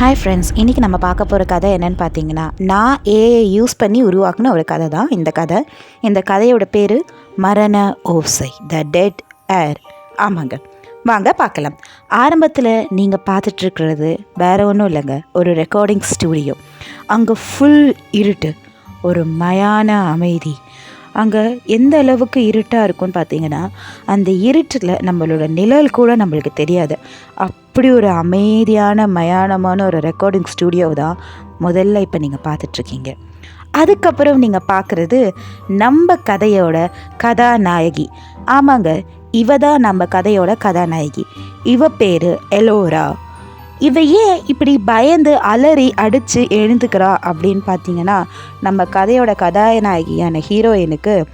Hi friends இன்றைக்கி நம்ம பார்க்க போகிற கதை என்னன்னு பார்த்தீங்கன்னா நான் ஏஐ யூஸ் பண்ணி உருவாக்குன ஒரு கதை தான் இந்த கதை. இந்த கதையோட பேர் மரண ஓசை த டெட் ஏர் ஆமாங்க. வாங்க பார்க்கலாம். ஆரம்பத்தில் நீங்கள் பார்த்துட்ருக்கிறது வேறு ஒன்றும் இல்லைங்க ஒரு ரெக்கார்டிங் ஸ்டூடியோ அங்கே ஃபுல் இருட்டு ஒரு மயான அமைதி. அங்கே எந்த அளவுக்கு இருட்டாக இருக்கும்னு பார்த்தீங்கன்னா அந்த இருட்டில் நம்மளோட நிழல் கூட நம்மளுக்கு தெரியாது. அப்படி ஒரு அமைதியான மயானமான ஒரு ரெக்கார்டிங் ஸ்டூடியோ தான் முதல்ல இப்போ நீங்கள் பார்த்துட்ருக்கீங்க. அதுக்கப்புறம் நீங்கள் பார்க்குறது நம்ம கதையோட கதாநாயகி. ஆமாங்க இவ தான் நம்ம கதையோட கதாநாயகி. இவ பேர் எலோரா இவ ஏன் இப்படி பயந்து அலறி அடித்து எழுந்துக்கிறா அப்படின்னு பார்த்தீங்கன்னா நம்ம கதையோட கதாநாயகியான ஹீரோயினுக்கு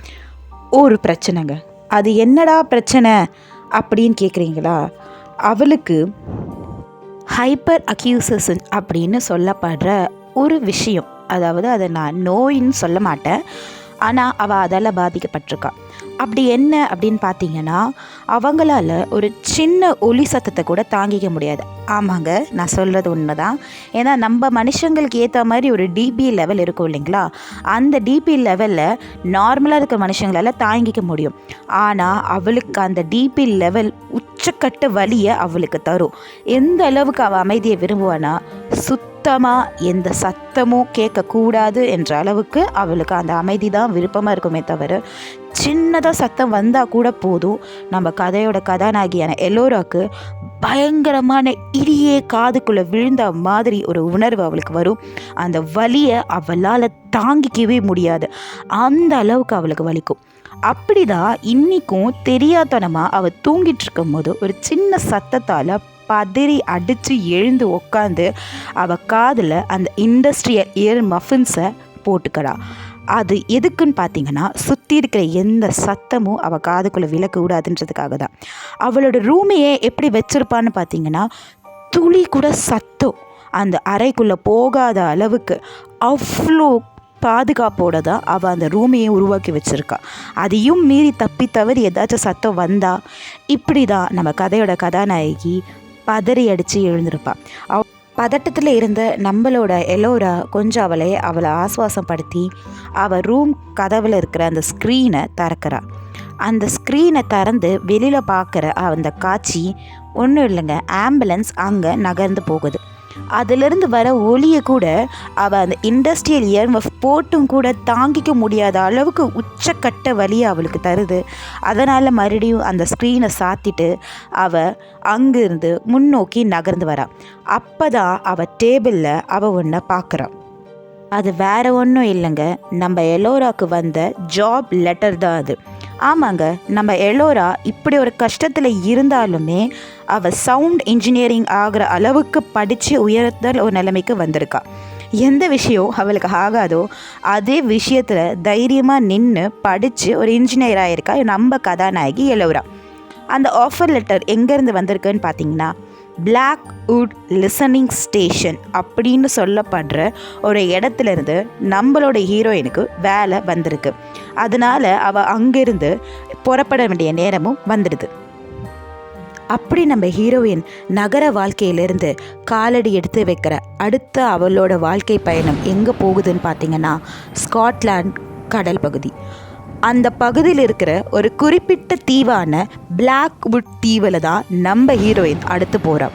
ஒரு பிரச்சனைங்க. அது என்னடா பிரச்சனை அப்படின்னு கேட்குறீங்களா அவளுக்கு ஹைப்பர் அக்யூசன் அப்படின்னு சொல்லப்படுற ஒரு விஷயம். அதாவது அதை நான் நோயின்னு சொல்ல மாட்டேன். ஆனால் அவள் அதால் பாதிக்கப்பட்டிருக்காள் அப்படி என்ன அப்படின்னு பார்த்தீங்கன்னா அவங்களால ஒரு சின்ன ஒலி சத்தத்தை கூட தாங்கிக்க முடியாது. ஆமாங்க நான் சொல்கிறது உண்மை தான் ஏன்னா நம்ம மனுஷங்களுக்கு ஏற்ற மாதிரி ஒரு டிபி லெவல் இருக்கும் இல்லைங்களா? அந்த டிபி லெவலில் நார்மலாக இருக்க மனுஷங்களால் தாங்கிக்க முடியும். ஆனால் அவளுக்கு அந்த டிபி லெவல் உச்சக்கட்ட வலியை அவளுக்கு தரும். எந்த அளவுக்கு அவள் அமைதியை விரும்புவானா சுத்தமாக எந்த சத்தமும் கேட்கக்கூடாது என்ற அளவுக்கு அவளுக்கு அந்த அமைதி தான் விருப்பமாக இருக்குமே தவிர சின்னதாக சத்தம் வந்தால் கூட போதும். நம்ம கதையோட கதாநாயகியான எல்லோராக்கு பயங்கரமான இடியே காதுக்குள்ளே விழுந்த மாதிரி ஒரு உணர்வு அவளுக்கு வரும். அந்த வலியை அவளால் தாங்கிக்கவே முடியாது. அந்த அளவுக்கு அவளுக்கு வலிக்கும். அப்படிதான் இன்றைக்கும் தெரியாதனமாக அவள் தூங்கிட்டு இருக்கும் போது ஒரு சின்ன சத்தத்தால் பதறி அடித்து எழுந்து உக்காந்து அவள் காதில் அந்த இண்டஸ்ட்ரியல் இயர் மஃபின்ஸை போட்டுக்கிறா. அது எதுக்குன்னு பார்த்தீங்கன்னா சுற்றி இருக்கிற எந்த சத்தமும் அவள் காதுக்குள்ளே விழக்கூடாதுன்றதுக்காக தான் அவளோட ரூமையே எப்படி வச்சுருப்பான்னு பார்த்தீங்கன்னா துளி கூட சத்தம் அந்த அறைக்குள்ளே போகாத அளவுக்கு அவ்வளோ பாதுகாப்போடு தான் அவள் அந்த ரூமையே உருவாக்கி வச்சுருக்கா. அதையும் மீறி தப்பி தவறி ஏதாச்சும் சத்தம் வந்தால் இப்படி தான் நம்ம கதையோட கதாநாயகி பதறி அடித்து எழுந்திருப்பாள் அவ் பதட்டத்தில் இருந்த நம்மளோட எலோரா கொஞ்சம் அவளை அவளை ஆஸ்வாசப்படுத்தி அவள் ரூம் கதவில் இருக்கிற அந்த ஸ்க்ரீனை திறக்கிறா. அந்த ஸ்க்ரீனை திறந்து வெளியில் பார்க்குற அந்த காட்சி ஒன்றும் இல்லைங்க ஆம்புலன்ஸ் அங்கே நகர்ந்து போகுது. அதிலிருந்து வர ஒளியை கூட அவள் அந்த இண்டஸ்ட்ரியல் இயர்மஃப் போட்டும் கூட தாங்கிக்க முடியாத அளவுக்கு உச்சக்கட்ட வலியை அவளுக்கு தருது. அதனால் மறுபடியும் அந்த ஸ்க்ரீனை சாத்திட்டு அவள் அங்கிருந்து முன்னோக்கி நகர்ந்து வரான் அப்போ தான் அவள் டேபிளில் அவள் ஒன்றை பார்க்குறான் அது வேற ஒன்றும் இல்லைங்க. நம்ம எல்லோராக்கு வந்த ஜாப் லெட்டர் தான் அது. ஆமாங்க நம்ம எல்லோரா இப்படி ஒரு கஷ்டத்தில் இருந்தாலுமே அவள் சவுண்ட் இன்ஜினியரிங் ஆகிற அளவுக்கு படித்து உயர்த்தல் ஒரு நிலைமைக்கு வந்திருக்கா. எந்த விஷயம் அவளுக்கு ஆகாதோ அதே விஷயத்தில் தைரியமாக நின்று படித்து ஒரு இன்ஜினியர் ஆகிருக்கா நம்ம கதாநாயகி எல்லோரா. அந்த ஆஃபர் லெட்டர் எங்கேருந்து வந்திருக்குன்னு பார்த்தீங்கன்னா பிளாக் வுட் லிசனிங் ஸ்டேஷன் அப்படின்னு சொல்லப்படுற ஒரு இடத்துல இருந்து நம்மளோட ஹீரோயினுக்கு வேலை வந்திருக்கு. அதனால் அவள் அங்கேருந்து புறப்பட வேண்டிய நேரமும் வந்துடுது. அப்படி நம்ம ஹீரோயின் நகர வாழ்க்கையிலிருந்து காலடி எடுத்து வைக்கிற அடுத்த அவளோட வாழ்க்கை பயணம் எங்கே போகுதுன்னு பார்த்தீங்கன்னா ஸ்காட்லாண்ட் கடல் பகுதி. அந்த பகுதியில் இருக்கிற ஒரு குறிப்பிட்ட தீவான பிளாக்வுட் தீவில் தான் நம்ம ஹீரோயின் அடுத்து போகிறோம்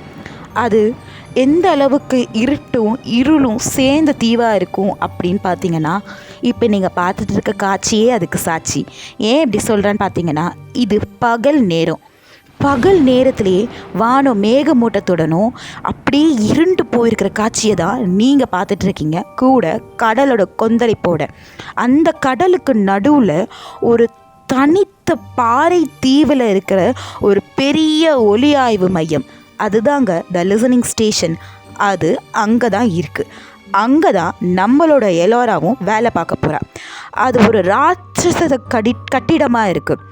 அது எந்த அளவுக்கு இருட்டும் இருளும் சேர்ந்த தீவாக இருக்கும் அப்படின்னு பார்த்தீங்கன்னா இப்போ நீங்கள் பார்த்துட்டு இருக்க காட்சியே அதுக்கு சாட்சி. ஏன் இப்படி சொல்கிறேன்னு பார்த்தீங்கன்னா இது பகல் நேரம். பகல் நேரத்திலேயே வானம் மேகமூட்டத்துடனும் அப்படியே இருண்டு போயிருக்கிற காட்சியை தான் நீங்கள் பார்த்துட்ருக்கீங்க. கூட கடலோட கொந்தளிப்போட. அந்த கடலுக்கு நடுவில் ஒரு தனித்த பாறை தீவில் இருக்கிற ஒரு பெரிய ஒலி ஆய்வு மையம். அதுதாங்க த லிசனிங் ஸ்டேஷன் அது அங்கே தான் இருக்குது அங்கே தான் நம்மளோட எல்லோராவும் வேலை பார்க்க போகிறா அது ஒரு ராட்சச கடி கட்டிடமாக இருக்குது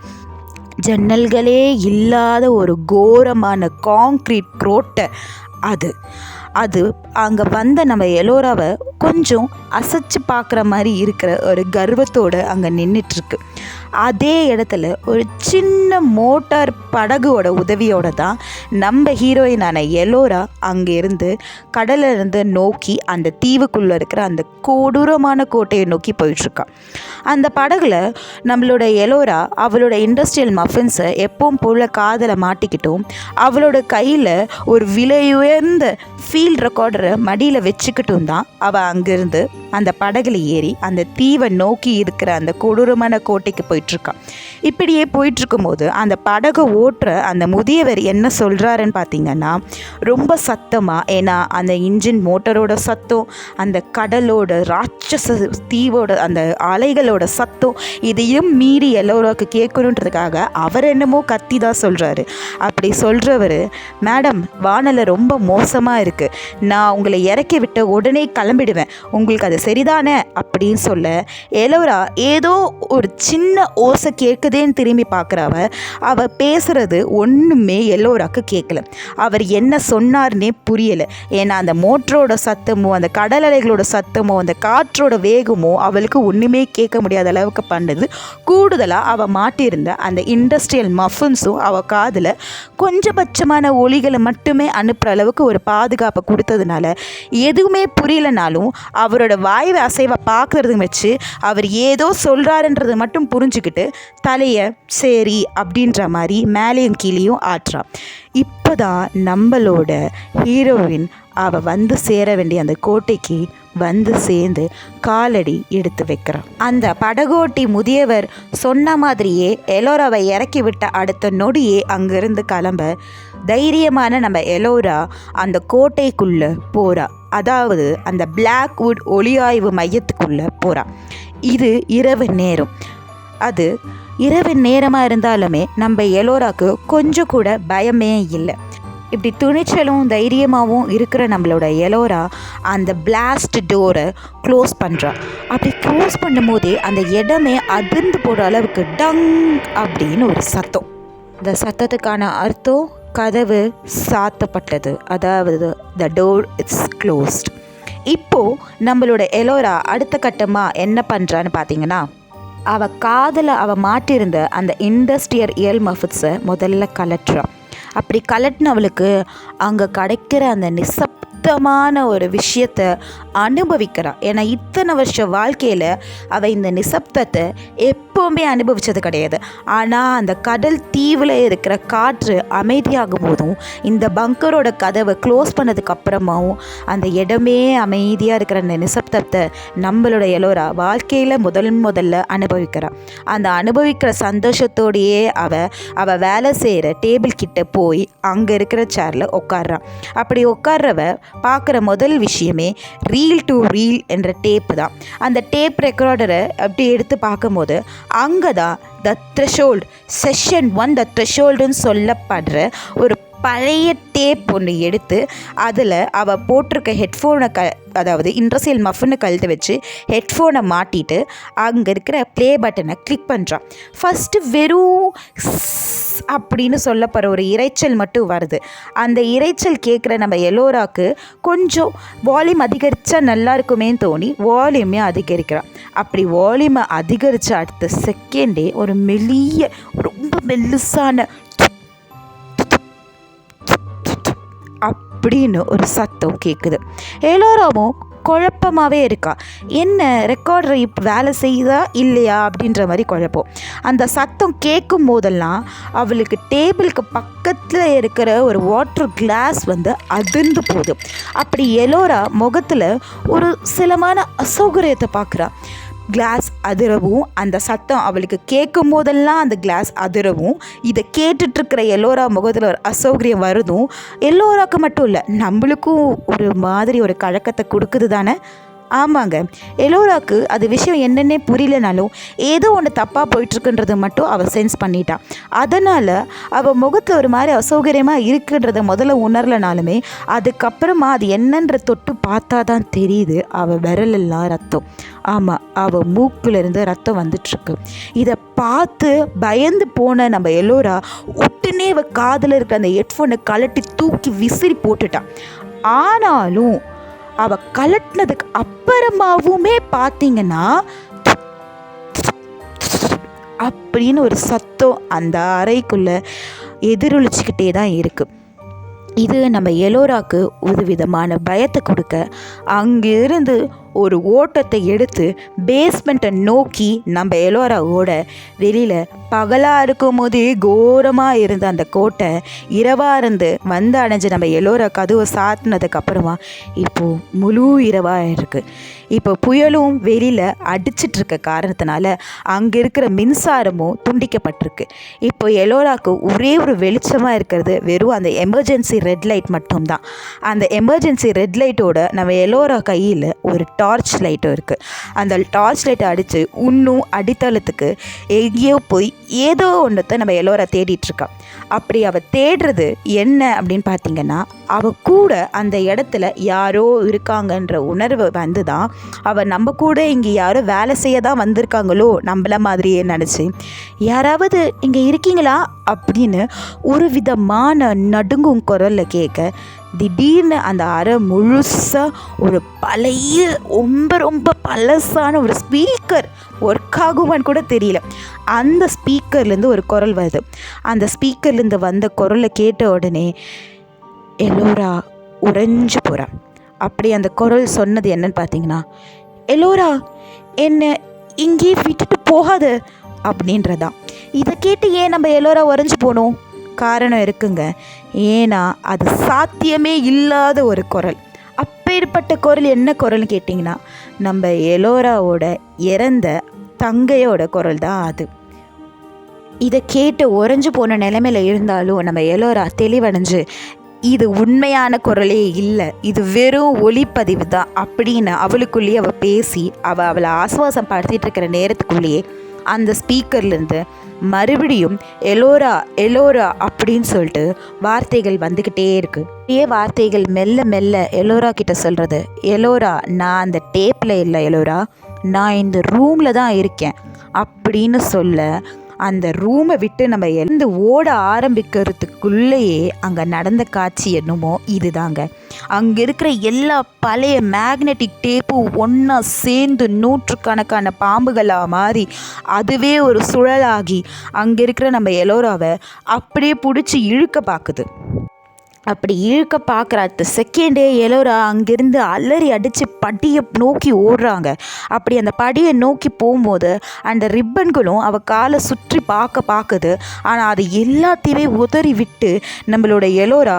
ஜன்னல்களே இல்லாத ஒரு கோரமான காங்க்ரீட் க்ரோட்டை அது. அது அங்கே வந்த நம்ம எலோராவை கொஞ்சம் அசைச்சு பார்க்குற மாதிரி இருக்கிற ஒரு கர்வத்தோடு அங்கே நின்றுட்டுருக்கு அதே இடத்துல ஒரு சின்ன மோட்டார் படகுவோட உதவியோட தான் நம்ம ஹீரோயினான எலோரா அங்கேருந்து கடல்ல இருந்து நோக்கி அந்த தீவுக்குள்ளே இருக்கிற அந்த கொடூரமான கோட்டையை நோக்கி போயிட்டுருக்கான் அந்த படகுல நம்மளோட எலோரா அவளோட இண்டஸ்ட்ரியல் மஃபின்ஸை எப்பவும் போல் காதில் மாட்டிக்கிட்டும் அவளோட கையில் ஒரு விலையுயர்ந்த ஃபீல்ட் ரெக்கார்டரை மடியில் வச்சுக்கிட்டும் தான் அவள் அங்கேருந்து அந்த படகுல ஏறி அந்த தீவை நோக்கி இருக்கிற அந்த கொடூரமான கோட்டை வேட்டைக்கு போயிட்டுருக்கா இப்படியே போயிட்டுருக்கும்போது அந்த படகை ஓட்டுற அந்த முதியவர் என்ன சொல்கிறாருன்னு பார்த்தீங்கன்னா ரொம்ப சத்தமாக ஏன்னா அந்த இன்ஜின் மோட்டரோட சத்தம் அந்த கடலோட ராட்சச தீவோட அந்த அலைகளோட சத்தம் இதையும் மீறி எல்லோருக்கு கேட்கணுன்றதுக்காக அவர் என்னமோ கத்தி தான் சொல்கிறாரு அப்படி சொல்கிறவர் மேடம் வானலை ரொம்ப மோசமாக இருக்குது நான் உங்களை இறக்கி விட்ட உடனே கிளம்பிடுவேன். உங்களுக்கு அது சரிதானே? அப்படின்னு சொல்ல எலோரா ஏதோ ஒரு சின்ன ஓசை கேட்குதேன்னு திரும்பி பார்க்குறவ அவ பேசுகிறது ஒன்றுமே எல்லோராக்கு கேட்கல. அவர் என்ன சொன்னார்னே புரியலை. ஏன்னா அந்த மோட்டரோட சத்தமோ அந்த கடல் அலைகளோட சத்தமோ அந்த காற்றோட வேகமோ அவளுக்கு ஒன்றுமே கேட்க முடியாத அளவுக்கு பண்ணது. கூடுதலாக அவள் மாட்டியிருந்த அந்த இண்டஸ்ட்ரியல் மஃபின்ஸும் அவள் காதில் கொஞ்சபட்சமான ஒளிகளை மட்டுமே அனுப்புகிற அளவுக்கு ஒரு பாதுகாப்பை கொடுத்ததுனால எதுவுமே புரியலனாலும் அவரோட வாய்வை அசைவை பார்க்கறது வச்சு அவர் ஏதோ சொல்கிறாருன்றது மட்டும் புரிஞ்சுக்கிட்டு தலையை சரி அப்படின்ற மாதிரி மேலேயும் கீழேயும் ஆட்டுறா இப்போ தான் நம்மளோட ஹீரோயின் அவள் வந்து சேர வேண்டிய அந்த கோட்டைக்கு வந்து சேர்ந்து காலடி எடுத்து வைக்கிறான் அந்த படகோட்டி முதியவர் சொன்ன மாதிரியே எலோராவை இறக்கி விட்ட அடுத்த நொடியே அங்கிருந்து கிளம்ப தைரியமான நம்ம எலோரா அந்த கோட்டைக்குள்ளே போகிறா அதாவது அந்த பிளாக்வுட் ஒளியாய்வு மையத்துக்குள்ளே போகிறா இது இரவு நேரம். அது இரவு நேரமாக இருந்தாலுமே நம்ம எலோராக்கு கொஞ்சம் கூட பயமே இல்லை. இப்படி துணிச்சலும் தைரியமாகவும் இருக்கிற நம்மளோட எலோரா அந்த பிளாஸ்ட் டோரை க்ளோஸ் பண்ணுறா அப்படி க்ளோஸ் பண்ணும்போதே அந்த இடமே அதிர்ந்து போகிற அளவுக்கு டங் அப்படின்னு ஒரு சத்தம். இந்த சத்தத்துக்கான அர்த்தம் கதவு சாத்தப்பட்டது. அதாவது த டோர் இட்ஸ் க்ளோஸ்ட் இப்போது நம்மளோட எலோரா அடுத்த கட்டமாக என்ன பண்ணுறான்னு பார்த்தீங்கன்னா அவள் காதில் அவள் மாட்டியிருந்த அந்த இண்டஸ்ட்ரியல் இயல் மஃபிட்ஸை முதல்ல கலட்டுறான் அப்படி கலட்டினவளுக்கு அங்கே கிடைக்கிற அந்த நிசப்தமான ஒரு விஷயத்தை அனுபவிக்கிறாள் ஏன்னா இத்தனை வருஷ வாழ்க்கையில் அவள் இந்த நிசப்தத்தை எப்போவுமே அனுபவித்தது கிடையாது. ஆனால் அந்த கடல் தீவில் இருக்கிற காற்று அமைதியாகும் போதும் இந்த பங்கரோட கதவை க்ளோஸ் பண்ணதுக்கு அப்புறமாவும் அந்த இடமே அமைதியாக இருக்கிற அந்த நிசப்தத்தை நம்மளோட எலோரா வாழ்க்கையில் முதல் முதல்ல அனுபவிக்கிறாள் அந்த அனுபவிக்கிற சந்தோஷத்தோடையே அவள் அவள் வேலை செய்கிற டேபிள் கிட்ட போய் அங்கே இருக்கிற சேரில் உட்காடுறான் அப்படி உட்கார்றவ பார்க்குற முதல் விஷயமே ரீல் டு ரீல் என்ற டேப்பு தான். அந்த டேப் ரெக்கார்டரை அப்படி எடுத்து பார்க்கும்போது அங்கே தான் the threshold session one the த்ரெஷோல்டுன்னு சொல்லப்படுற ஒரு பழைய டேப் ஒன்று எடுத்து அதில் அவள் போட்டிருக்க ஹெட்ஃபோனை க அதாவது இன்ட்ரசியல் மஃபனை கழுத்து வச்சு ஹெட்ஃபோனை மாட்டிட்டு அங்கே இருக்கிற ப்ளே பட்டனை கிளிக் பண்ணுறான் ஃபஸ்ட்டு வெறும் ஸ் அப்படின்னு சொல்லப்படுற ஒரு இரைச்சல் மட்டும் வருது. அந்த இரைச்சல் கேட்குற நம்ம எல்லோராக்கு கொஞ்சம் வால்யூம் அதிகரித்தா நல்லா இருக்குமேன்னு தோணி வால்யூமே அதிகரிக்கிறான் அப்படி வால்யூமை அதிகரித்த அடுத்த செகண்டே ஒரு மெல்லிய ரொம்ப மெல்லுசான அப்படின்னு ஒரு சத்தம் கேட்குது எல்லோராவும் குழப்பமாகவே இருக்கா. என்ன ரெக்கார்டர் இப்போ வேலை செய்யுதா இல்லையா அப்படின்ற மாதிரி குழப்பம். அந்த சத்தம் கேட்கும் போதெல்லாம் அவளுக்கு டேபிளுக்கு பக்கத்தில் இருக்கிற ஒரு வாட்டர் கிளாஸ் வந்து அதிர்ந்து போகுது. அப்படி எலோரா முகத்தில் ஒரு சிலமான அசௌகரியத்தை பார்க்குறா கிளாஸ் அதிரவும் அந்த சத்தம் அவளுக்கு கேட்கும் போதெல்லாம் அந்த கிளாஸ் அதிரவும். இதை கேட்டுட்ருக்கிற எல்லோரா முகத்தில் ஒரு அசௌகரியம் வருதும். எல்லோராக்கு மட்டும் இல்லை நம்மளுக்கும் ஒரு மாதிரி ஒரு கழக்கத்தை கொடுக்குது தானே ஆமாங்க. எலோராக்கு அது விஷயம் என்னென்னே புரியலனாலும் ஏதோ ஒன்று தப்பாக போயிட்டுருக்குன்றது மட்டும் அவள் சென்ஸ் பண்ணிட்டான் அதனால் அவள் முகத்தில் ஒரு மாதிரி அசௌகரியமாக இருக்குன்றத முதல்ல உணரலனாலுமே அதுக்கப்புறமா அது என்னன்ற தொட்டு பார்த்தா தான் தெரியுது. அவள் விரலெல்லாம் ரத்தம். ஆமாம் அவள் மூக்கிலிருந்து ரத்தம் வந்துட்டுருக்கு. இதை பார்த்து பயந்து போன நம்ம எல்லோரா உடனே அவள் காதில் இருக்கிற அந்த ஹெட்ஃபோனை கலட்டி தூக்கி விசிறி போட்டுட்டான் ஆனாலும் அவ கலட்டினதுக்கு அப்புறமாவுமே பார்த்தீங்கன்னா அப்படின்னு ஒரு சத்தம் அந்த அறைக்குள்ளே எதிரொலிச்சிக்கிட்டே தான் இருக்குது இது நம்ம எலோராக்கு ஒரு விதமான பயத்தை கொடுக்க அங்கிருந்து ஒரு ஓட்டத்தை எடுத்து பேஸ்மெண்ட்டை நோக்கி நம்ம எலோராவோட வெளியில் பகலாக இருக்கும் போதே கோரமாக இருந்த அந்த கோட்டை இரவாக இருந்து வந்து அடைஞ்சு நம்ம எலோரா கதவை சாத்தினதுக்கப்புறமா இப்போது முழு இரவாக இருக்குது இப்போ புயலும் வெளியில் அடிச்சிட்ருக்க காரணத்தினால அங்கே இருக்கிற மின்சாரமும் துண்டிக்கப்பட்டிருக்கு. இப்போ எலோராக்கு ஒரே ஒரு வெளிச்சமாக இருக்கிறது வெறும் அந்த எமர்ஜென்சி ரெட் லைட் மட்டும்தான். அந்த எமர்ஜென்சி ரெட் லைட்டோட நம்ம எலோரா கையில் ஒரு டார்ச் லைட்டும் இருக்குது அந்த டார்ச் லைட்டை அடித்து இன்னும் அடித்தளத்துக்கு எங்கேயோ போய் ஏதோ ஒன்றத்தை நம்ம எல்லோரா தேடிட்டுருக்கா அப்படி அவள் தேடுறது என்ன அப்படின்னு பார்த்தீங்கன்னா அவள் கூட அந்த இடத்துல யாரோ இருக்காங்கன்ற உணர்வு வந்து தான் அவள் நம்ம கூட இங்கே யாரோ வேலை செய்ய தான் வந்திருக்காங்களோ நம்மள மாதிரியே நினச்சி யாராவது இங்கே இருக்கீங்களா? அப்படின்னு ஒரு விதமான நடுங்கும் குரலில் கேட்க திடீர்னு அந்த அறை முழுசாக ஒரு பழைய ரொம்ப ரொம்ப பழசான ஒரு ஸ்பீக்கர் ஒர்க் ஆகுமான்னு கூட தெரியல. அந்த ஸ்பீக்கர்லேருந்து ஒரு குரல் வருது. அந்த ஸ்பீக்கர்லேருந்து வந்த குரலை கேட்ட உடனே எல்லோரா உறைஞ்சு போகிறான் அப்படி அந்த குரல் சொன்னது என்னன்னு பார்த்தீங்கன்னா எல்லோரா என்னை இங்கேயே விட்டுட்டு போகாது. அப்படின்றதான். இதை கேட்டு ஏன் நம்ம எல்லோரா உறைஞ்சு போகணும் காரணம் இருக்குங்க. ஏன்னா அது சாத்தியமே இல்லாத ஒரு குரல். அப்பேற்பட்ட குரல் என்ன குரல்னு கேட்டிங்கன்னா நம்ம எலோராவோட இறந்த தங்கையோட குரல் தான் அது. இதை கேட்டு உறைஞ்சு போன நிலமையில் இருந்தாலும் நம்ம எலோரா தெளிவடைஞ்சு இது உண்மையான குரலே இல்லை இது வெறும் ஒளிப்பதிவு தான் அப்படின்னு அவளுக்குள்ளேயே அவள் பேசி அவள் அவளை ஆசுவாசம் படுத்திட்டு இருக்கிற நேரத்துக்குள்ளேயே அந்த ஸ்பீக்கர்லேருந்து மறுபடியும் எலோரா எலோரா அப்படின்னு சொல்லிட்டு வார்த்தைகள் வந்துக்கிட்டே இருக்குது இதே வார்த்தைகள் மெல்ல மெல்ல எலோரா கிட்ட சொல்கிறது எலோரா நான் அந்த டேப்பில் இல்லை எலோரா. நான் இந்த ரூமில் தான் இருக்கேன். அப்படின்னு சொல்ல அந்த ரூமை விட்டு நம்ம எழுந்து ஓட ஆரம்பிக்கிறதுக்குள்ளேயே அங்கே நடந்த காட்சி என்னமோ இதுதாங்க. அங்கே இருக்கிற எல்லா பழைய மேக்னெட்டிக் டேப்பும் ஒன்றா சேர்ந்து நூற்றுக்கணக்கான பாம்புகளாக மாறி அதுவே ஒரு சுழலாகி அங்கே இருக்கிற நம்ம எலோராவை அப்படியே பிடிச்சி இழுக்க பார்க்குது அப்படி இழுக்க பார்க்குற அடுத்த செகண்டே எலோரா அங்கேருந்து அலறி அடித்து படியை நோக்கி ஓடுறாங்க. அப்படி அந்த படியை நோக்கி போகும்போது அந்த ரிப்பன்களும் அவள் காலை சுற்றி பார்க்க பார்க்குது. ஆனால் அது எல்லாத்தையுமே உதறி விட்டு நம்மளோட எலோரா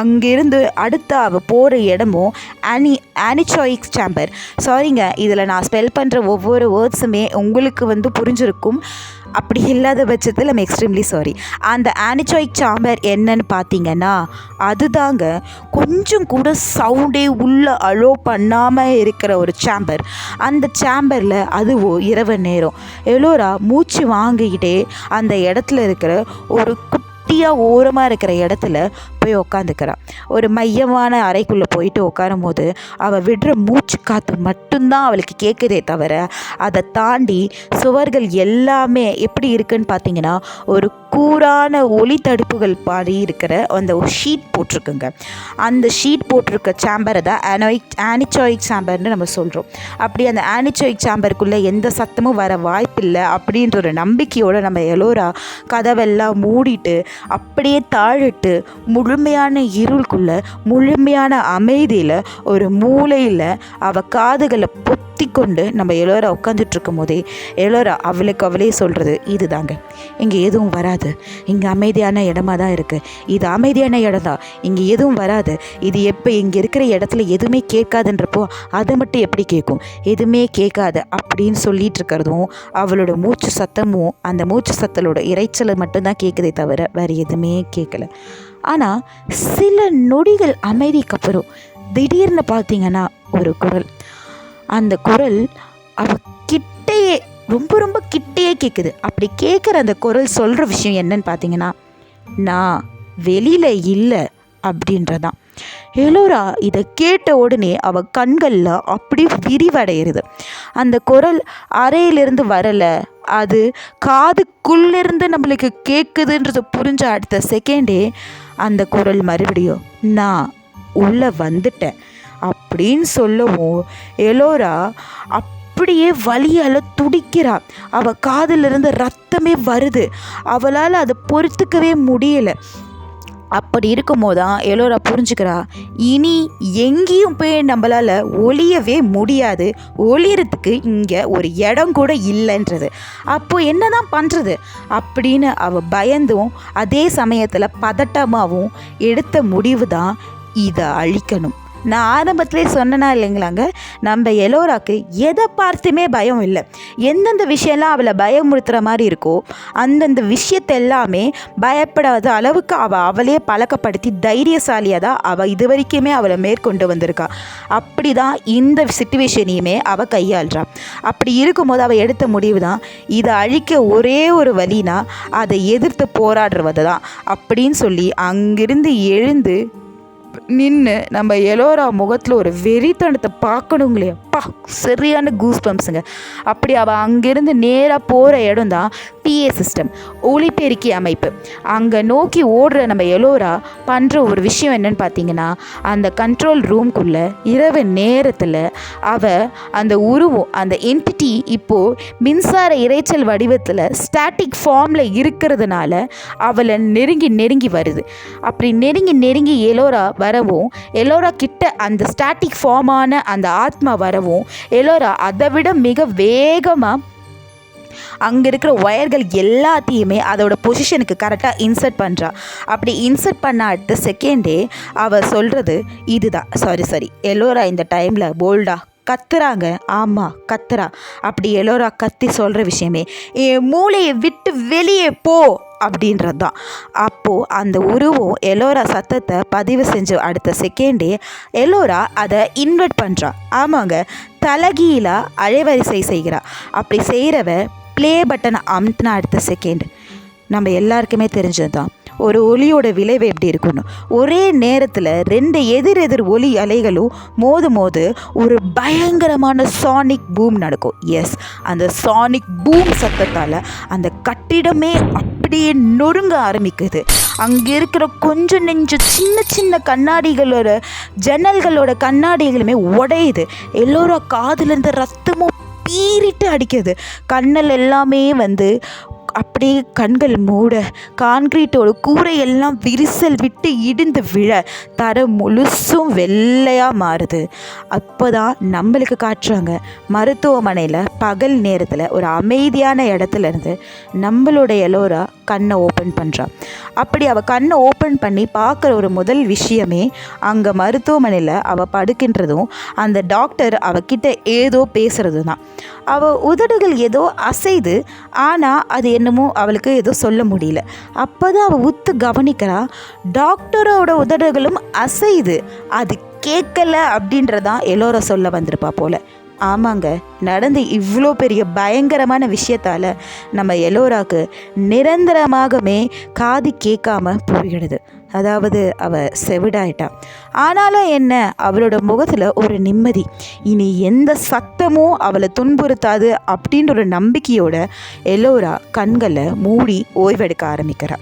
அங்கேருந்து அடுத்த அவள் போகிற இடமும் ஆனி ஆனிச்சாயிக்ஸ் சாம்பர். சாரிங்க இதில் நான் ஸ்பெல் பண்ணுற ஒவ்வொரு வேர்ட்ஸுமே உங்களுக்கு வந்து புரிஞ்சிருக்கும். அப்படி இல்லாத பட்சத்தில் நம்ம எக்ஸ்ட்ரீம்லி சாரி அந்த ஆனிச்சோயிக் சாம்பர் என்னன்னு பார்த்தீங்கன்னா அதுதாங்க கொஞ்சம் கூட சவுண்டே உள்ள அலோ பண்ணாமல் இருக்கிற ஒரு சாம்பர் அந்த சாம்பரில் அதுவோ இரவு நேரம். எலோரா மூச்சு வாங்கிக்கிட்டே அந்த இடத்துல இருக்கிற ஒரு குட்டியாக ஓரமாக இருக்கிற இடத்துல போய் உக்காந்துக்கிறான் ஒரு மையமான அறைக்குள்ளே போயிட்டு உட்காரும் போது அவள் விடுற மூச்சு காற்று மட்டும்தான் அவளுக்கு கேட்குதே தவிர அதை தாண்டி சுவர்கள் எல்லாமே எப்படி இருக்குன்னு பார்த்தீங்கன்னா ஒரு கூரான ஒளி தடுப்புகள் பாடி இருக்கிற அந்த ஒரு ஷீட் போட்டிருக்குங்க. அந்த ஷீட் போட்டிருக்க சாம்பரை தான் ஆனோயிக் ஆனிச்சாயிக் சாம்பர்னு நம்ம சொல்கிறோம் அப்படி அந்த ஆனிச்சாயிக் சாம்பருக்குள்ளே எந்த சத்தமும் வர வாய்ப்பில்லை அப்படின்ற ஒரு நம்பிக்கையோடு நம்ம எலோரா கதவெல்லாம் மூடிட்டு அப்படியே தாழிட்டு முழுமையான இருளுக்குள்ளே முழுமையான அமைதியில் ஒரு மூலையில் அவள் காதுகளை பொத்து கொண்டு நம்ம எல்லோரா உட்காந்துட்டு இருக்கும் போதே எல்லோரா அவளுக்கு அவளே சொல்கிறது இதுதாங்க. இங்கே எதுவும் வராது. இங்கே அமைதியான இடமா தான் இருக்குது இது அமைதியான இடம் தான். இங்கே எதுவும் வராது. இது எப்போ இங்கே இருக்கிற இடத்துல எதுவுமே கேட்காதுன்றப்போ அது மட்டும் எப்படி கேட்கும்? எதுவுமே கேட்காது அப்படின்னு சொல்லிட்டு இருக்கிறதும் அவளோட மூச்சு சத்தமும் அந்த மூச்சு சத்தலோட இறைச்சலை மட்டும்தான் கேட்குதே தவிர வேறு எதுவுமே கேட்கல. ஆனால் சில நொடிகள் அமைதிக்கு அப்புறம் திடீர்னு பார்த்தீங்கன்னா ஒரு குரல். அந்த குரல் அவ கிட்டேயே ரொம்ப ரொம்ப கிட்டேயே கேட்குது அப்படி கேட்குற அந்த குரல் சொல்கிற விஷயம் என்னன்னு பார்த்தீங்கன்னா நான் வெளியில் இல்லை அப்படின்றதான். எலோரா இதை கேட்ட உடனே அவள் கண்களில் அப்படி விரிவடைகிறது அந்த குரல் அறையிலிருந்து வரலை. அது காதுக்குள்ளிருந்து நம்மளுக்கு கேட்குதுன்றது புரிஞ்ச அடுத்த செகண்டே அந்த குரல் மறுபடியும் நான் உள்ளே வந்துட்டேன். அப்படின்னு சொல்லவும் எலோரா அப்படியே வலியால் துடிக்கிறா. அவள் காதிலிருந்து ரத்தமே வருது. அவளால் அதை பொறுத்துக்கவே முடியலை. அப்படி இருக்கும்போது தான் எலோரா புரிஞ்சுக்கிறா இனி எங்கேயும் போய் நம்மளால் ஒளியவே முடியாது. ஒளியறதுக்கு இங்கே ஒரு இடம் கூட இல்லைன்றது. அப்போது என்ன தான் பண்ணுறது அப்படின்னு அவள் பயந்தும் அதே சமயத்தில் பதட்டமாகவும் எடுத்த முடிவு தான் இதை அழிக்கணும். நான் ஆரம்பத்திலே சொன்னனா இல்லைங்களாங்க? நம்ம எலோராக்கு எதை பார்த்துமே பயம் இல்லை. எந்தெந்த விஷயம்லாம் அவளை பயமுறுத்துகிற மாதிரி இருக்கோ அந்தந்த விஷயத்தை எல்லாமே பயப்படாத அளவுக்கு அவள் அவளே பழக்கப்படுத்தி தைரியசாலியாக தான் அவள் இது வரைக்குமே அவளை மேற்கொண்டு வந்திருக்கா. அப்படி தான் இந்த சுச்சுவேஷனையுமே அவள் கையாளுறா. அப்படி இருக்கும்போது அவள் எடுத்த முடிவு தான் இதை அழிக்க ஒரே ஒரு வழினா அதை எதிர்த்து போராடுறது தான் அப்படின்னு சொல்லி அங்கிருந்து எழுந்து நின்று நம்ம எலோரா முகத்தில் ஒரு வெறித்தனத்தை பார்க்கணுங்களே. அப்பா சரியான கூஸ் பம்ப்ஸுங்க அப்படி அவள் அங்கேருந்து நேராக போகிற இடம் தான் பிஏ சிஸ்டம் ஒளிபெருக்கி அமைப்பு. அங்கே நோக்கி ஓடுற நம்ம எலோரா பண்ணுற ஒரு விஷயம் என்னன்னு பார்த்தீங்கன்னா அந்த கண்ட்ரோல் ரூம்குள்ளே இரவு நேரத்தில் அவள் அந்த உருவம் அந்த என்டிட்டி இப்போது மின்சார இரைச்சல் வடிவத்தில் ஸ்டாட்டிக் ஃபார்மில் இருக்கிறதுனால அவளை நெருங்கி நெருங்கி வருது. அப்படி நெருங்கி நெருங்கி எலோரா வரவும் எல்லோரா கிட்ட அந்த ஸ்டாட்டிக் ஃபார்மான அந்த ஆத்மா வரவும் எல்லோரா அதை விட மிக வேகமாக அங்கே இருக்கிற ஒயர்கள் எல்லாத்தையுமே அதோட பொசிஷனுக்கு கரெக்டாக இன்சர்ட் பண்ணுறா அப்படி இன்சர்ட் பண்ண அடுத்த செகண்டே அவள் சொல்கிறது இதுதான். சாரி சாரி எல்லோரா இந்த டைமில் போல்டா கத்துறாங்க. ஆமாம் கத்துறா. அப்படி எல்லோரா கத்தி சொல்கிற விஷயமே என் மூளையை விட்டு வெளியே போ அப்படின்றது தான் அப்போது அந்த உருவம் எல்லோரா சத்தத்தை பதிவு செஞ்ச அடுத்த செகண்டே எல்லோரா அதை இன்வெர்ட் பண்ணுறா ஆமாங்க தலகீழாக அழைவரிசை செய்கிறா. அப்படி செய்கிறவ ப்ளே பட்டனை அமுத்தின அடுத்த செகண்ட் நம்ம எல்லாருக்குமே தெரிஞ்சது தான் ஒரு ஒலியோட விளைவு எப்படி இருக்கணும் ஒரே நேரத்தில் ரெண்டு எதிர் எதிர் ஒலி அலைகளும் மோது மோது ஒரு பயங்கரமான சானிக் பூம் நடக்கும். எஸ் அந்த சானிக் பூம் சத்தத்தால் அந்த கட்டிடமே அப்படியே நொறுங்க ஆரம்பிக்குது. அங்கே இருக்கிற கொஞ்சம் நெஞ்ச சின்ன சின்ன கண்ணாடிகளோட ஜன்னல்களோட கண்ணாடிகளுமே உடையுது. எல்லோரும் காதுலேருந்து ரத்தமும் பீறிட்டு அடிக்குது. கண்ணல் எல்லாமே வந்து அப்படியே கண்கள் மூட கான்கிரீட்டோட கூரையெல்லாம் விரிசல் விட்டு இடிந்து விழ தர முழுசும் வெள்ளையாக மாறுது. அப்போ தான் நம்மளுக்கு காட்டுறாங்க மருத்துவமனையில் பகல் நேரத்தில் ஒரு அமைதியான இடத்துல இருந்து நம்மளோட எலோரா கண்ணை ஓப்பன் பண்ணுறான் அப்படி அவள் கண்ணை ஓப்பன் பண்ணி பார்க்குற ஒரு முதல் விஷயமே அங்கே மருத்துவமனையில் அவள் படுக்கின்றதும் அந்த டாக்டர் அவகிட்ட ஏதோ பேசுகிறது தான் அவள் உதடுகள் ஏதோ அசைது ஆனால் அது என்னமோ அவளுக்கு ஏதோ சொல்ல முடியல. அப்போ தான் அவள் உத்து கவனிக்கிறா டாக்டரோட உதடுகளும் அசைது. அது கேட்கல அப்படின்றதான் எல்லோரும் சொல்ல வந்திருப்பா போல. ஆமாங்க நடந்து இவ்வளோ பெரிய பயங்கரமான விஷயத்தால் நம்ம எல்லோராக்கு நிரந்தரமாகவே காது கேட்காம போயிடுது அதாவது அவ செவிடாயிட்டான் ஆனாலும் என்ன அவளோட முகத்தில் ஒரு நிம்மதி. இனி எந்த சத்தமும் அவளை துன்புறுத்தாது அப்படின்ற ஒரு நம்பிக்கையோட எல்லோரா கண்களை மூடி ஓய்வெடுக்க ஆரம்பிக்கிறாள்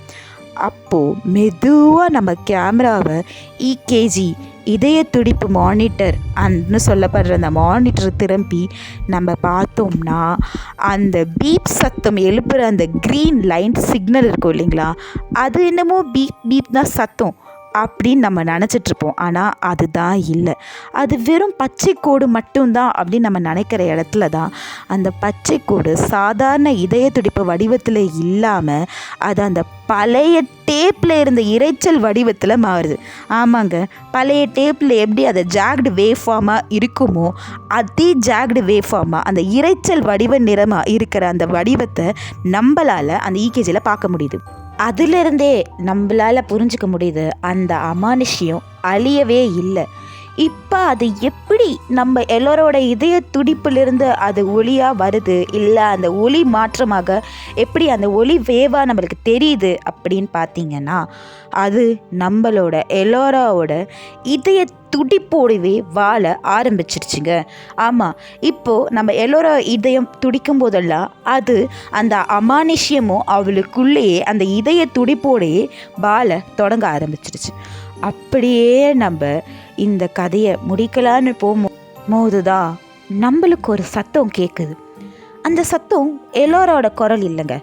அப்போது மெதுவாக நம்ம கேமராவை இகேஜி இதய துடிப்பு மானிட்டர் அன்னு சொல்லப்படுற அந்த மானிட்டர் திரும்பி நம்ம பார்த்தோம்னா அந்த பீப் சத்தம் எழுப்புகிற அந்த க்ரீன் லைன் சிக்னல் இருக்கும் இல்லைங்களா? அது என்னமோ பீப் பீப் தான் சத்தம். அப்படின்னு நம்ம நினச்சிட்ருப்போம். ஆனால் அதுதான் இல்லை. அது வெறும் பச்சை கோடு மட்டும்தான் அப்படின்னு நம்ம நினைக்கிற இடத்துல தான் அந்த பச்சை கோடு சாதாரண இதய துடிப்பு வடிவத்தில் இல்லாமல் அது அந்த பழைய டேப்பில் இருந்த இரைச்சல் வடிவத்தில் மாறுது. ஆமாங்க. பழைய டேப்பில் எப்படி அதை ஜாக்டு வேஃபார்மாக இருக்குமோ அதே ஜாக்டு வேஃபார்மாக அந்த இரைச்சல் வடிவ நிறமாக இருக்கிற அந்த வடிவத்தை நம்மளால் அந்த ஈகேஜியில் பார்க்க முடியுது. அதிலிருந்தே நம்மளால் புரிஞ்சுக்க முடியுது அந்த அமானுஷ்யம் அழியவே இல்லை. இப்போ அது எப்படி நம்ம எல்லோரோட இதய துடிப்பிலிருந்து அது ஒளியாக வருது? இல்லை அந்த ஒளி மாற்றமாக எப்படி அந்த ஒளி வேவாக நம்மளுக்கு தெரியுது அப்படின்னு பார்த்தீங்கன்னா அது நம்மளோட எல்லோராவோட இதய துடிப்போடவே வாழ ஆரம்பிச்சிருச்சுங்க. ஆமாம் இப்போது நம்ம எல்லோரோ இதயம் துடிக்கும் போதெல்லாம் அது அந்த அமானுஷ்யமும் அவளுக்குள்ளேயே அந்த இதய துடிப்போடையே வாழ தொடங்க ஆரம்பிச்சிருச்சு. அப்படியே நம்ம இந்த கதையை முடிக்கலான்னு போகும்போது தான் நம்மளுக்கு ஒரு சத்தம் கேட்குது அந்த சத்தம் எல்லோரோட குரல் இல்லைங்க.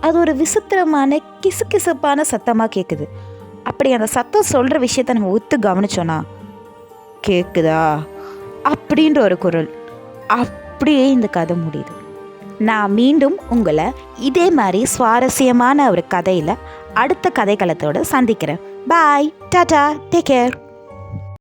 அது ஒரு விசித்திரமான கிசுகிசுப்பான சத்தமாக கேட்குது அப்படி அந்த சத்தம் சொல்கிற விஷயத்த நம்ம ஒத்து கவனிச்சோன்னா கேட்குதா அப்படின்ற ஒரு குரல். அப்படியே இந்த கதை முடியுது. நான் மீண்டும் உங்களை இதே மாதிரி சுவாரஸ்யமான ஒரு கதையில் அடுத்த கதைக்களத்தோடு சந்திக்கிறேன். பாய் டாடா டேக் கேர்